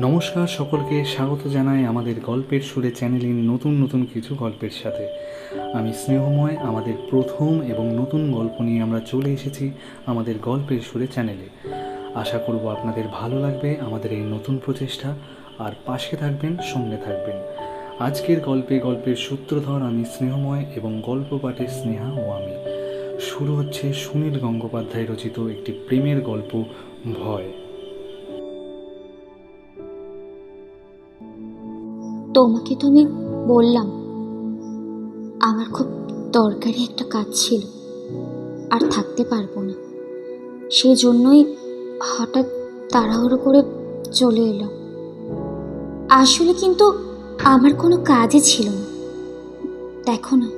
নমস্কার সকলকে, স্বাগত জানাই আমাদের গল্পের সুরে চ্যানেলের নতুন নতুন কিছু গল্পের সাথে। আমি স্নেহময়, আমাদের প্রথম এবং নতুন গল্প নিয়ে আমরা চলে এসেছি আমাদের গল্পের সুরে চ্যানেলে। আশা করব আপনাদের ভালো লাগবে আমাদের এই নতুন প্রচেষ্টা। আর পাশে থাকবেন, সঙ্গে থাকবেন। আজকের গল্পে, গল্পের সূত্রধর আমি স্নেহময় এবং গল্প পাঠে স্নেহা ও আমি। শুরু হচ্ছে সুনীল গঙ্গোপাধ্যায় রচিত একটি প্রেমের গল্প, ভয়। তোমাকে তো আমি বললাম। আমার খুব দরকারি একটা কাজ ছিল, আর থাকতে পারব না। সেই জন্যই হঠাৎ তাড়াহুড়ো করে চলে এলাম। আসলে কিন্তু আমার কোনো কাজই ছিল না। দেখো না,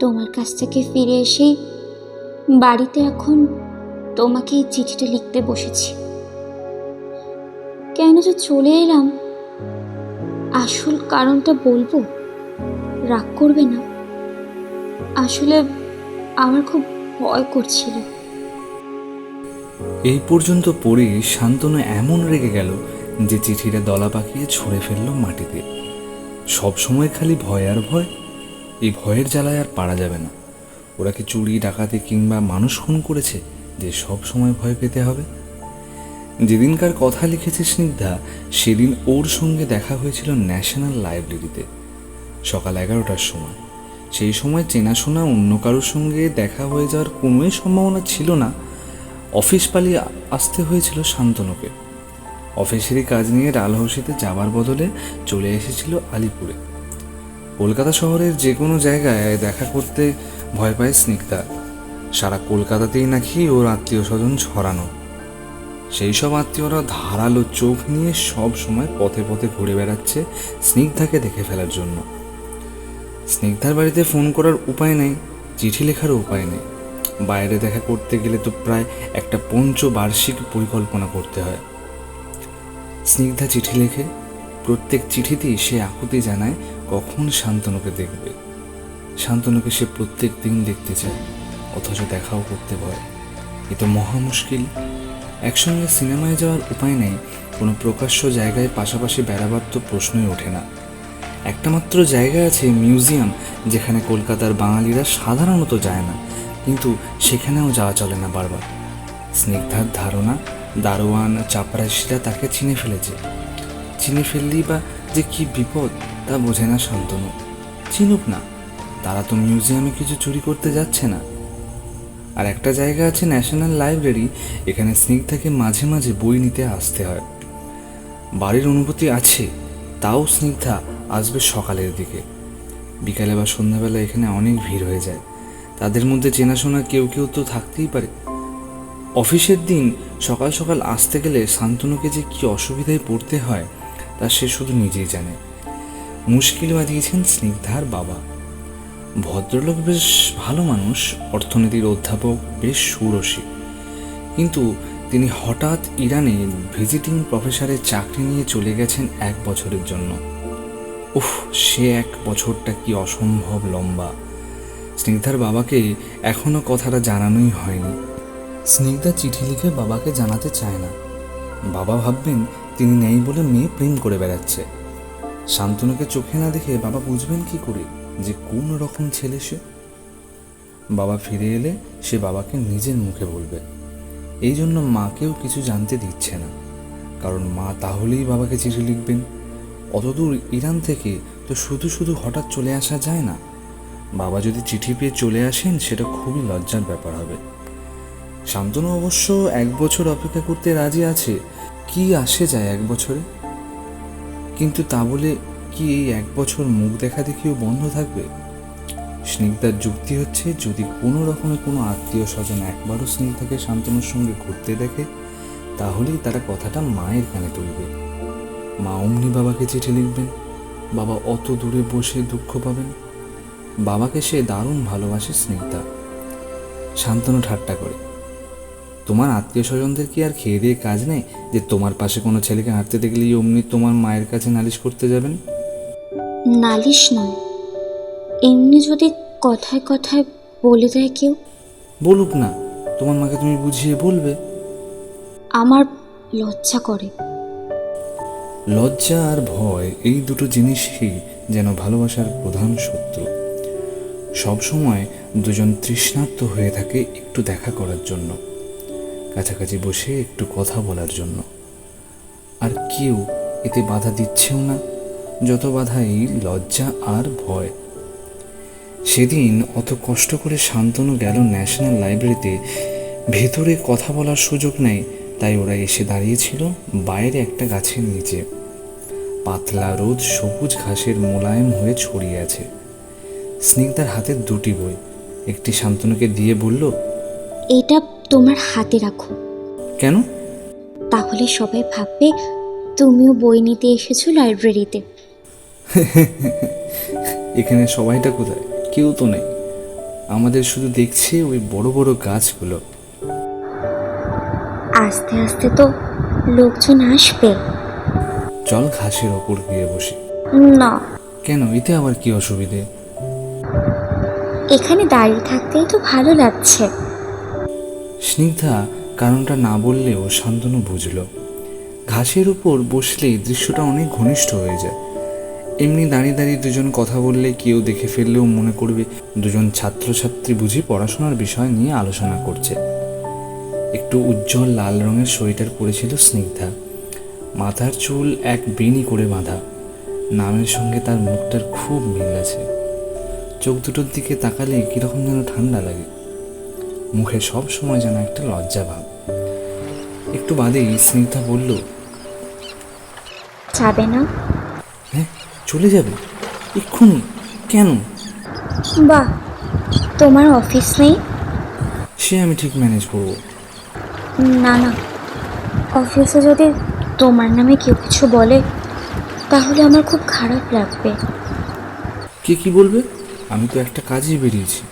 তোমার কাছ থেকে ফিরে এসেই বাড়িতে এখন তোমাকে এই চিঠিটা লিখতে বসেছি। কেন যে চলে এলাম আসল কারণটা বলব? রাগ করবে না। আসলে আমার খুব ভয় করছিল। এই পর্যন্ত পড়ে শান্তনু এমন রেগে গেল যে চিঠিটা দলা পাকিয়ে ছুঁড়ে ফেলল মাটিতে। সব সময় খালি ভয় আর ভয়। এই ভয়ের জ্বালায় আর পারা যাবে না। ওরা কি চুরি, ডাকাতি কিংবা মানুষ খুন করেছে যে সব সময় ভয় পেতে হবে? যেদিনকার কথা লিখেছে স্নিগ্ধা সেদিন ওর সঙ্গে দেখা হয়েছিল ন্যাশনাল লাইব্রেরিতে, সকাল এগারোটার সময়। সেই সময় চেনাশোনা অন্য কারোর সঙ্গে দেখা হয়ে যাওয়ার কোনোই সম্ভাবনা ছিল না। অফিস পালিয়ে আসতে হয়েছিল শান্তনুকে। অফিসেরই কাজ নিয়ে ডালহৌসিতে যাওয়ার বদলে চলে এসেছিল আলিপুরে। কলকাতা শহরের যে কোনো জায়গায় দেখা করতে ভয় পায় স্নিগ্ধা। সারা কলকাতাতেই নাকি ওর আত্মীয় স্বজন ছড়ানো। সেই সব আত্মীয়রা ধারালো চোখ নিয়ে সব সময় পথে পথে ঘুরে বেড়াচ্ছে স্নিগ্ধাকে দেখে ফেলার জন্য। স্নিগ্ধার বাড়িতে ফোন করার উপায় নেই, চিঠি লেখারও উপায় নেই। বাইরে দেখা করতে গেলে তো প্রায় একটা পঞ্চবার্ষিক পরিকল্পনা করতে হয়। স্নিগ্ধা চিঠি লেখে, প্রত্যেক চিঠিতেই সে আকুতি জানায় কখন শান্তনুকে দেখবে। শান্তনুকে সে প্রত্যেক দিন দেখতে চায়, অথচ দেখাও করতে ভয়। এ তো মহা মুশকিল একসঙ্গে সিনেমায় যাওয়ার উপায় নেই, কোনো প্রকাশ্য জায়গায় পাশাপাশি বেড়াবার তো প্রশ্নই ওঠে না। একটা মাত্র জায়গা আছে, মিউজিয়াম, যেখানে কলকাতার বাঙালিরা সাধারণত যায় না, কিন্তু সেখানেও যাওয়া চলে না বারবার। স্নিগ্ধার ধারণা, দারোয়ান চাপরাশিরা তাকে চিনে ফেলেছে। চিনে ফেললেই বা যে কি বিপদ, তা বোঝে না শান্তনু। চিনুক না, তারা তো মিউজিয়ামে কিছু চুরি করতে যাচ্ছে না। আর একটা জায়গা আছে ন্যাশনাল লাইব্রেরি এখানে স্নিগ্ধাকে মাঝে মাঝে বই নিতে আসতে হয়। বাড়ির অনুভূতি আছে, তাও স্নিগ্ধা আসবে সকালের দিকে। বিকালে বা সন্ধ্যাবেলা এখানে অনেক ভিড় হয়ে যায়। তাদের মধ্যে চেনাশোনা কেউ কেউ তো থাকতেই পারে। অফিসের দিন সকাল সকাল আসতে গেলে শান্তনুকে যে কি অসুবিধায় পড়তে হয়, তা সে শুধু নিজেই জানে। মুশকিল বাঁধিয়েছেন স্নিগ্ধার বাবা। ভদ্রলোক বেশ ভালো মানুষ, অর্থনীতির অধ্যাপক, বেশ সুরসী। কিন্তু তিনি হঠাৎ ইরানে ভিজিটিং প্রফেসরের চাকরি নিয়ে চলে গেছেন এক বছরের জন্য। উফ, সে এক বছরটা কি অসম্ভব লম্বা। স্নিগ্ধার বাবাকে এখনও কথাটা জানানোই হয়নি। স্নিগ্ধা চিঠি লিখে বাবাকে জানাতে চায় না। বাবা ভাববেন তিনি নেই বলে মেয়ে প্রেম করে বেড়াচ্ছে। শান্তনুকে চোখে না দেখে বাবা বুঝবেন কি করে? যে কোন রকম ছেলে সে? বাবা ফিরে এলে সে বাবাকে নিজের মুখে বলবে। এই জন্য মাকেও কিছু জানতে দিচ্ছে না। কারণ মা তাহলেই বাবাকে চিঠি লিখবেন। অতদূর ইরান থেকে তো শুধু শুধু হঠাৎ চলে আসা যায় না। বাবা যদি চিঠি পেয়ে চলে আসেন, সেটা খুবই লজ্জার ব্যাপার হবে। শান্তনু অবশ্য এক বছর অপেক্ষা করতে রাজি আছে। কি আসে যায় এক বছরে? কিন্তু তা বলে কি এই এক বছর মুখ দেখা দেখিও বন্ধ থাকবে? স্নিগ্ধার যুক্তি হচ্ছে, যদি কোনো রকমের কোনো আত্মীয় স্বজন একবারও স্নিগ্ধাকে শান্তনুর সঙ্গে ঘুরতে দেখে, তাহলেই তারা কথাটা মায়ের কানে তুলবে। মা অমনি বাবাকে চিঠি লিখবেন। বাবা অত দূরে বসে দুঃখ পাবেন। বাবাকে সে দারুণ ভালোবাসে স্নিগ্ধা। শান্তনু ঠাট্টা করে। তোমার আত্মীয় স্বজনদের কি আর খেয়ে দিয়ে কাজ নেই? যে তোমার পাশে কোনো ছেলেকে হাঁটতে দেখলেই অমনি তোমার মায়ের কাছে নালিশ করতে যাবেন? নালিশ নয়। এমনি যদি কথায় কথায় বলে দেয় কেউ? বলুক না তোমার মাকে তুমি বুঝিয়ে বলবে। আমার লজ্জা করে। লজ্জা আর ভয় এই দুটো জিনিসই যেন ভালোবাসার প্রধান শত্রু। সবসময় দুজন তৃষ্ণার্ত হয়ে থাকে একটু দেখা করার জন্য কাছাকাছি বসে একটু কথা বলার জন্য। আর কেউ এতে বাধা দিচ্ছেও না। যত বাধাই লজ্জা আর ভয়। সেদিন অত কষ্ট করে শান্তনু গেল ন্যাশনাল লাইব্রেরিতে। ভেতরে কথা বলার সুযোগ নেই তাই ওরা এসে দাঁড়িয়েছিল বাইরে একটা গাছের নিচে। পাতলা রোদ সবুজ ঘাসের মোলায়েম হয়ে ছড়িয়ে আছে। স্নিগ্ধার হাতে দুটি বই। একটি শান্তনুকে দিয়ে বলল এটা তোমার হাতে রাখো। কেন? তাহলে সবাই ভাববে তুমিও বই নিতে এসেছ লাইব্রেরিতে। এখানে সবাইটা কোথায়? কেউ তো নেই। আমাদের শুধু দেখছে ওই বড় বড় গাছগুলো। আস্তে আস্তে তো লোকজন আসবে। চল ঘাসের ওপর গিয়ে বসি। না। কেন? এতে আবার কি অসুবিধে? এখানে দাঁড়িয়ে থাকতেই তো ভালো লাগছে। স্নিগ্ধা কারণটা না বললেও শান্তনু বুঝল। ঘাসের উপর বসলে দৃশ্যটা অনেক ঘনিষ্ঠ হয়ে যায়। এমনি দাঁড়িয়ে দাঁড়িয়ে দুজন কথা বললে কেউ দেখে ফেললেও মনে করবে দুজন ছাত্রছাত্রী বুঝি পড়াশোনার বিষয় নিয়ে আলোচনা করছে। একটু উজ্জ্বল লাল রঙের সোয়েটার পরেছিল স্নিগ্ধা। মাথার চুল এক বেনি করে বাঁধা। নামের সঙ্গে তার মুখটার খুব মিল আছে। চোখ দুটোর দিকে তাকালে কীরকম যেন ঠান্ডা লাগে। মুখে সব সময় যেন একটা লজ্জা ভাব। একটু বাদেই স্নিগ্ধা বলল, যাবে না। চলে যাবে? এক্ষুনি। কেন? বাহ তোমার অফিস নেই? সে আমি ঠিক ম্যানেজ করব। না না। অফিসে যদি তোমার নামে কেউ কিছু বলে তাহলে আমার খুব খারাপ লাগবে। কে কি বলবে? আমি তো একটা কাজে বেরিয়েছি।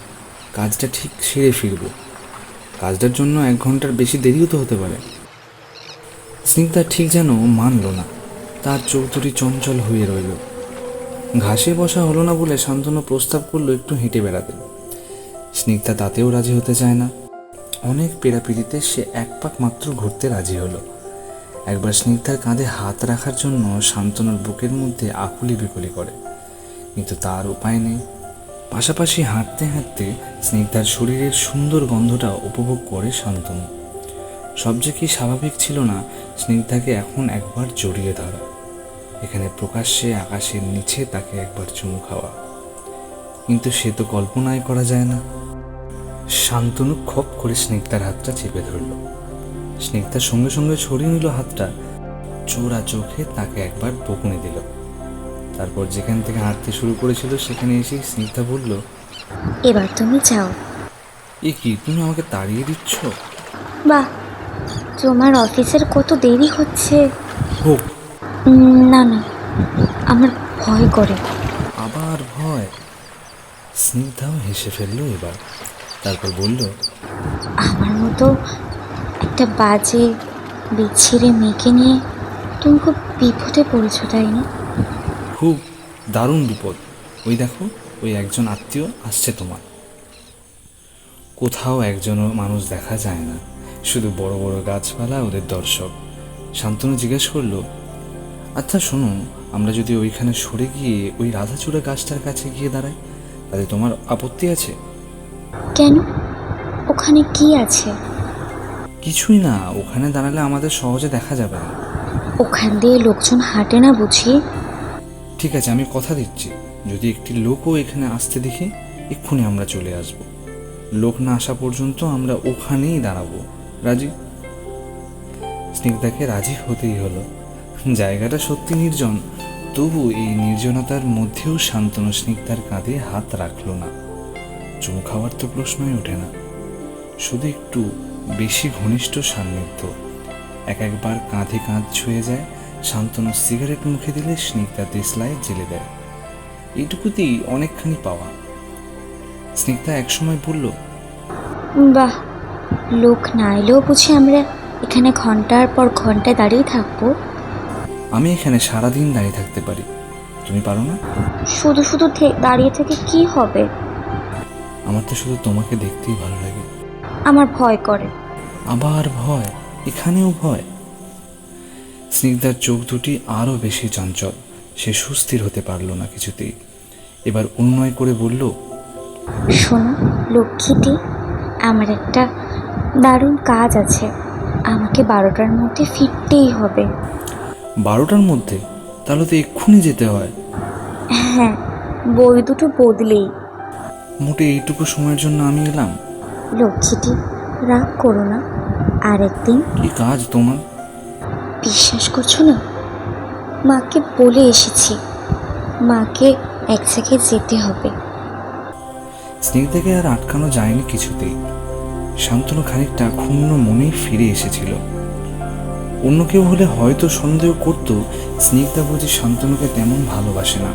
কাজটা ঠিক সেরে ফিরবো। কাজটার জন্য এক ঘণ্টার বেশি দেরিও তো হতে পারে। স্নিগ্ধা ঠিক যেন মানল না। তার দুটি চঞ্চল হয়ে রইল। ঘাসে বসা হলো না বলে শান্তনু প্রস্তাব করল একটু হেঁটে বেড়াতে। স্নিগ্ধা তাতেও রাজি হতে চায় না। অনেক পেরাপিড়িতে সে এক পাক মাত্র ঘুরতে রাজি হলো। একবার স্নিগ্ধার কাঁধে হাত রাখার জন্য শান্তনুর বুকের মধ্যে আকুলি বিকুলি করে। কিন্তু তার উপায় নেই। পাশাপাশি হাঁটতে হাঁটতে স্নিগ্ধার শরীরের সুন্দর গন্ধটা উপভোগ করে শান্তনু। সব যে কি স্বাভাবিক ছিল না, স্নিগ্ধাকে এখন একবার জড়িয়ে ধরা। এখানে প্রকাশ্যে আকাশের নিচে তাকে একবার চুমু খাওয়া। কিন্তু সে তো কল্পনাই করা যায় না। শান্তনু খপ করে স্নিগ্ধার হাতটা চেপে ধরল। স্নিগ্ধার সঙ্গে সঙ্গে ছড়িয়ে নিল হাতটা। চোরা চোখে তাকে একবার বকুনি দিল। তারপর যেখান থেকে হাঁটতে শুরু করেছিল সেখানে এসে স্নিগ্ধা বলল এবার তুমি যাও। এ কি তুমি আমাকে তাড়িয়ে দিচ্ছ? বাহ তোমার অফিসের কত দেরি হচ্ছে। হোক না না। আমার ভয় করে। আবার ভয়? স্নিগ্ধাও হেসে ফেলল এবার। তারপর বলল আমার মতো একটা বাজে বিচ্ছিরে মেয়েকে নিয়ে তুমি খুব বিপদে পড়েছো তাই না? খুব দারুণ বিপদ। ওই দেখো ওই একজন আত্মীয় আসছে তোমার। কোথাও একজনও মানুষ দেখা যায় না। শুধু বড় বড় গাছপালা ওদের দর্শক। শান্তনু জিজ্ঞেস করল আচ্ছা শোনো আমরা যদি ওইখানে সরে গিয়ে ওই রাধাচূড়া গাছটার কাছে গিয়ে দাঁড়াই তাহলে তোমার আপত্তি আছে? কেন? ওখানে কি আছে? কিছুই না ওখানে দাঁড়ালে আমাদের সহজে দেখা যাবে না। ওখান দিয়ে লোকজন হাঁটে না বুঝি? ঠিক আছে আমি কথা দিচ্ছি। যদি একটি লোকও এখানে আসতে দেখি এক্ষুনি আমরা চলে আসব। লোক না আসা পর্যন্ত আমরা ওখানেই দাঁড়াবো। রাজি? স্নিগ্ধাকে রাজি হতেই হলো। জায়গাটা সত্যি নির্জন, তবু এই নির্জনতার মধ্যেও শান্তনু স্নিগ্ধার কাঁধে হাত রাখল না। চুমু খাওয়ার তো প্রশ্নই ওঠে না। শুধু একটু বেশি ঘনিষ্ঠ সান্নিধ্য। এক একবার কাঁধে কাঁধ ছুঁয়ে যায়, শান্তনু সিগারেট মুখে দিলে স্নিগ্ধা দেশলায় জেলে দেয়। এইটুকুতেই অনেকখানি পাওয়া। স্নিগ্ধা একসময় বলল, বাহ, লোক না এলেও বুঝি আমরা এখানে ঘণ্টার পর ঘণ্টা দাঁড়িয়ে থাকব? আমি এখানে সারাদিন দাঁড়িয়ে থাকতে পারি। তুমি পারো না? শুধু শুধু থে- দাঁড়িয়ে থেকে কি হবে? আমার তো শুধু তোমাকে দেখতেই ভালো লাগে। আমার ভয় করে। আবার ভয়? এখানেও ভয়? স্নিগ্ধার চোখ দুটি আরও বেশি চঞ্চল। সে সুস্থির হতে পারল না কিছুতেই। এবার উন্নয় করে বলল শোনো লক্ষ্মীটি আমার একটা দারুণ কাজ আছে। আমাকে বারোটার মধ্যে ফিরতেই হবে। বারোটার মধ্যে? তাহলে তো এক্ষুনি যেতে হয়। হ্যাঁ বই দুটো বদলেই। মোটে এইটুকু সময়ের জন্য আমি এলাম। লক্ষ্মীটি রাগ করো না। আরেকদিন। কি কাজ তোমার? বিশ্বাস করছ না? মাকে বলে এসেছি। মাকে এক জায়গায় যেতে হবে। স্নিগ্ধাকে আর আটকানো যায়নি কিছুতেই। শান্তনু খানিকটা ক্ষুণ্ণ মনেই ফিরে এসেছিল। অন্য কেউ হলে হয়তো সন্দেহ করত, স্নিগ্ধা বুঝি শান্তনুকে তেমন ভালোবাসে না।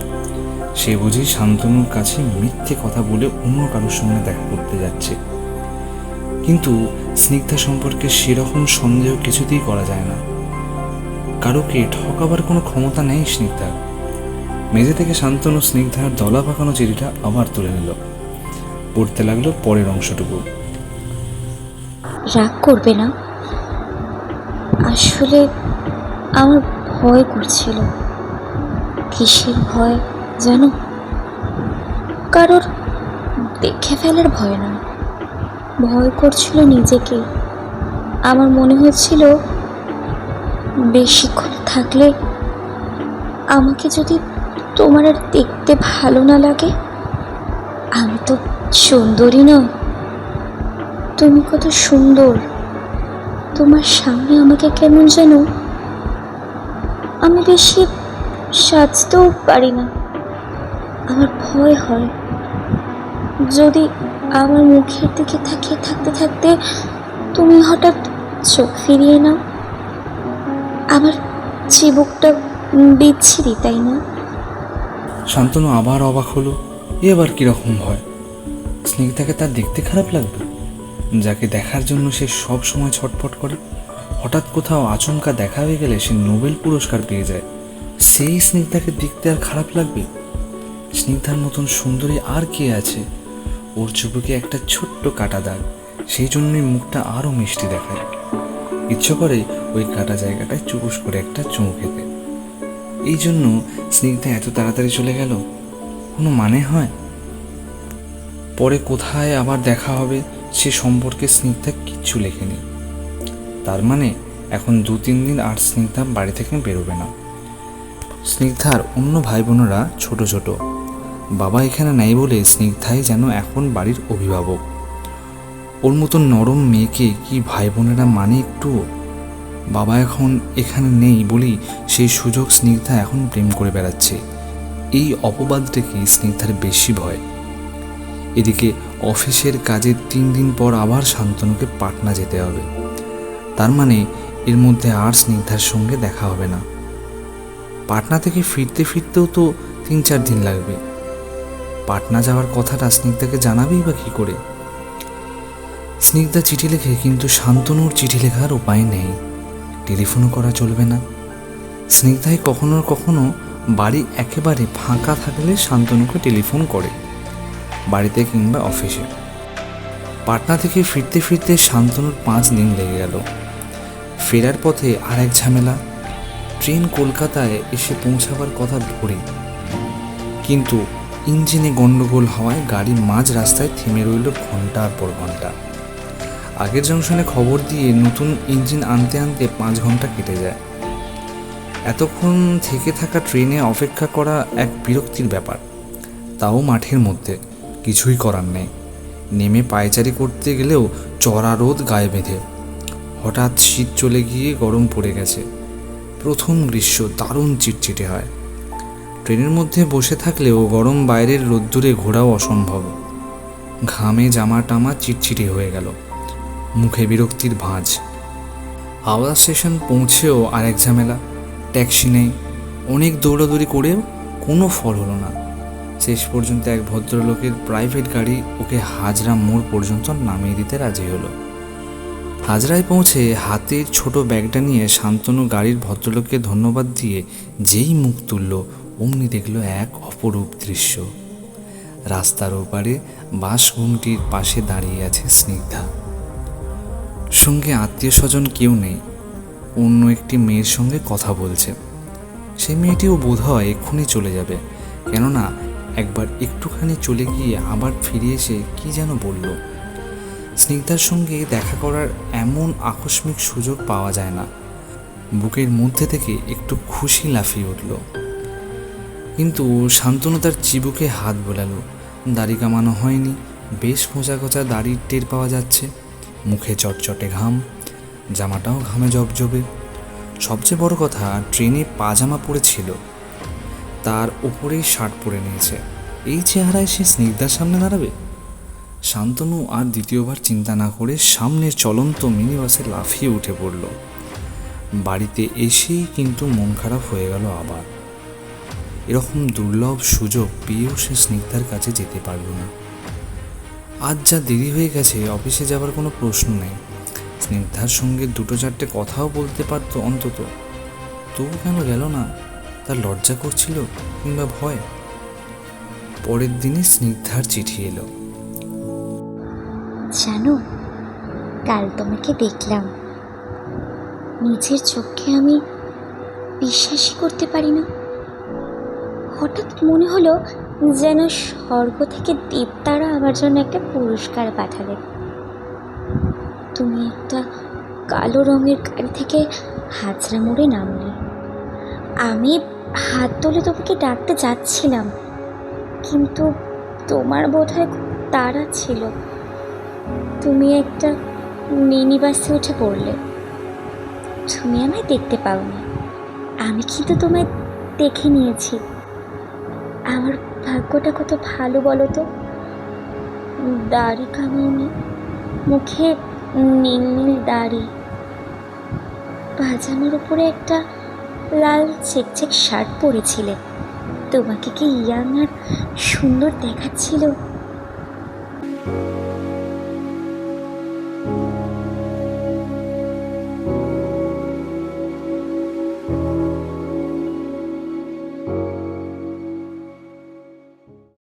সে বুঝি শান্তনুর কাছে মিথ্যে কথা বলে অন্য কারোর সঙ্গে দেখা করতে যাচ্ছে। কিন্তু স্নিগ্ধা সম্পর্কে সেরকম সন্দেহ কিছুতেই করা যায় না। কারোকে ঠকাবার কোনো ক্ষমতা নেই স্নিগ্ধার মেঝে থেকে শান্তনু স্নিগ্ধার দলা পাকানো চিঠিটা আবার তুলে নিল। পড়তে লাগল পরের অংশটুকু। রাগ করবে না? আসলে আমার ভয় করছিল। কিসের ভয় জানো? কারোর দেখে ফেলার ভয় নয় ভয় করছিল নিজেকে। আমার মনে হচ্ছিল বেশিক্ষণ থাকলে আমাকে যদি তোমার আর দেখতে ভালো না লাগে, আমি তো সুন্দরী নয় তুমি কত সুন্দর। তোমার সামনে আমাকে কেমন যেন আমি বেশি সাজতেও পারি না। আমার ভয় হয়। যদি আমার মুখের দিকে তাকিয়ে থাকতে থাকতে তুমি হঠাৎ চোখ ফিরিয়ে নাও। আমার চিবুকটা বিচ্ছিরি, তাই না? শান্তনু আবার অবাক হলো। এ আবার কীরকম ভয়? স্নিগ্ধাকে তার দেখতে খারাপ লাগবে যাকে দেখার জন্য সে সব সময় ছটফট করে, হঠাৎ কোথাও আচমকা দেখা হয়ে গেলে সে নোবেল পুরস্কার পেয়ে যায়। সেই স্নিগ্ধাকে দেখতে আর খারাপ লাগবে? স্নিগ্ধার মতন সুন্দরী আর কে আছে? ওর চুপুকে একটা ছোট্ট কাটা দাগ, সেই জন্যই মুখটা আরও মিষ্টি দেখায়। ইচ্ছে করে ওই কাটা জায়গাটায় চুপুস করে একটা চুমু খেতে। এই জন্য স্নিগ্ধা এত তাড়াতাড়ি চলে গেল? কোনো মানে হয়? পরে কোথায় আবার দেখা হবে? সে সম্পর্কে স্নিগ্ধা কিচ্ছু লেখেনি। তার মানে এখন দু তিন দিন আর স্নিগ্ধা বাড়ি থেকে বেরোবে না। স্নিগ্ধার অন্য ভাই বোনেরা ছোট ছোট। বাবা এখানে নেই বলে স্নিগ্ধাই যেন এখন বাড়ির অভিভাবক। ওর মতো নরম মেয়েকে কি ভাই বোনেরা মানে একটু? বাবা এখন এখানে নেই বলেই সেই সুযোগ স্নিগ্ধা এখন প্রেম করে বেড়াচ্ছে। এই অপবাদটাকে স্নিগ্ধার বেশি ভয়। এদিকে অফিসের কাজের তিন দিন পর আবার শান্তনুকে পাটনা যেতে হবে। তার মানে এর মধ্যে আর স্নিগ্ধার সঙ্গে দেখা হবে না। পাটনা থেকে ফিরতে ফিরতেও তো তিন চার দিন লাগবে। পাটনা যাওয়ার কথাটা স্নিগ্ধাকে জানাবেই বা কী করে? স্নিগ্ধা চিঠি লেখে, কিন্তু শান্তনুর চিঠি লেখার উপায় নেই। টেলিফোনও করা চলবে না। স্নিগ্ধাই কখনো কখনো বাড়ি একেবারে ফাঁকা থাকলে শান্তনুকে টেলিফোন করে। বাড়িতে কিংবা অফিসে। পাটনা থেকে ফিরতে ফিরতে শান্তনুর পাঁচ দিন লেগে গেল। ফেরার পথে আর এক ঝামেলা। ট্রেন কলকাতায় এসে পৌঁছাবার কথা ভোরে কিন্তু ইঞ্জিনে গন্ডগোল হওয়ায় গাড়ি মাঝ রাস্তায় থেমে রইল ঘণ্টার পর ঘণ্টা আগের জংশনে খবর দিয়ে নতুন ইঞ্জিন আনতে আনতে পাঁচ ঘণ্টা কেটে যায়। এতক্ষণ থেকে থাকা ট্রেনে অপেক্ষা করা এক বিরক্তির ব্যাপার। তাও মাঠের মধ্যে। কিছুই করার নেই। নেমে পায়চারি করতে গেলেও চড়া রোদ গায়ে বেঁধে। হঠাৎ শীত চলে গিয়ে গরম পড়ে গেছে। প্রথম গ্রীষ্ম দারুণ চিটচিটে হয়। ট্রেনের মধ্যে বসে থাকলেও গরম বাইরের রোদ্দুরে ঘোরাও অসম্ভব। ঘামে জামা টামা চিটচিটে হয়ে গেল। মুখে বিরক্তির ভাঁজ। হাওড়া স্টেশন পৌঁছেও আরেক ঝামেলা। ট্যাক্সি নেই। অনেক দৌড়াদৌড়ি করেও কোনো ফল হলো না। শেষ পর্যন্ত এক ভদ্রলোকের প্রাইভেট গাড়ি ওকে হাজরা মোড় পর্যন্ত নামিয়ে দিতে রাজি হলো। হাজরায় পৌঁছে হাতের ছোট ব্যাগটা নিয়ে শান্তনু গাড়ির ভদ্রলোককে ধন্যবাদ দিয়ে যেই মুখ তুলল, অমনি দেখল এক অপরূপ দৃশ্য। রাস্তার ওপারে বাসঘুমটির পাশে দাঁড়িয়ে আছে স্নিগ্ধা। সঙ্গে আত্মীয় স্বজন কেউ নেই, অন্য একটি মেয়ের সঙ্গে কথা বলছে। সেই মেয়েটিও বোধ হয় এক্ষুনি চলে যাবে, কেননা একবার একটুখানি চলে গিয়ে আবার ফিরে এসে কি যেন বলল। স্নিগ্ধার সঙ্গে দেখা করার এমন আকস্মিক সুযোগ পাওয়া যায় না। বুকের মধ্যে থেকে একটু খুশি লাফিয়ে উঠল। কিন্তু শান্তনু তার চিবুকে হাত বোলালো। দাড়ি কামানো হয়নি, বেশ খোঁচা খোঁচা দাড়ির টের পাওয়া যাচ্ছে। মুখে চটচটে ঘাম, জামাটাও ঘামে জবজবে। সবচেয়ে বড় কথা, ট্রেনে পাজামা পরেছিল তার উপরেই শার্ট পরে নিয়েছে। এই চেহারায় সে স্নিগ্ধার সামনে দাঁড়াবে? শান্তনু আর দ্বিতীয়বার চিন্তা না করে সামনের চলন্ত মিনি বাসে লাফিয়ে উঠে পড়ল। বাড়িতে এসেই কিন্তু মন খারাপ হয়ে গেল আবার। এরকম দুর্লভ সুযোগ পেয়েও সে স্নিগ্ধার কাছে যেতে পারল না। আজ যা দেরি হয়ে গেছে, অফিসে যাবার কোনো প্রশ্ন নেই। স্নিগ্ধার সঙ্গে দুটো চারটে কথাও বলতে পারতো অন্তত। তবু কেন গেল না? তার লজ্জা করছিল কিংবা ভয়? পরের দিনে স্নিগ্ধার চিঠি এলো। জানো, কাল তোমাকে দেখলাম। নিজের চোখে আমি বিশ্বাসই করতে পারি না। হঠাৎ মনে হলো যেন স্বর্গ থেকে দেবতারা আমার জন্য একটা পুরস্কার পাঠাবে তুমি একটা কালো রঙের গাড়ি থেকে হাজরা মোড়ে নামলে। আমি হাত তুলে তোমাকে ডাকতে যাচ্ছিলাম, কিন্তু তোমার বোধহয় খুব তাড়া ছিল। তুমি একটা মিনি বাসে উঠে পড়লে। তুমি আমায় দেখতে পাওনি। আমি কিন্তু তোমায় দেখে নিয়েছি। আমার ভাগ্যটা কত ভালো বলো তো? দাড়ি কামাওনি মুখে নীল নীল দাড়ি। পাজামার উপরে একটা লাল চেক চেক শার্ট পরেছিলে। তোমাকে কি ইয়াং আর সুন্দর দেখাচ্ছিল?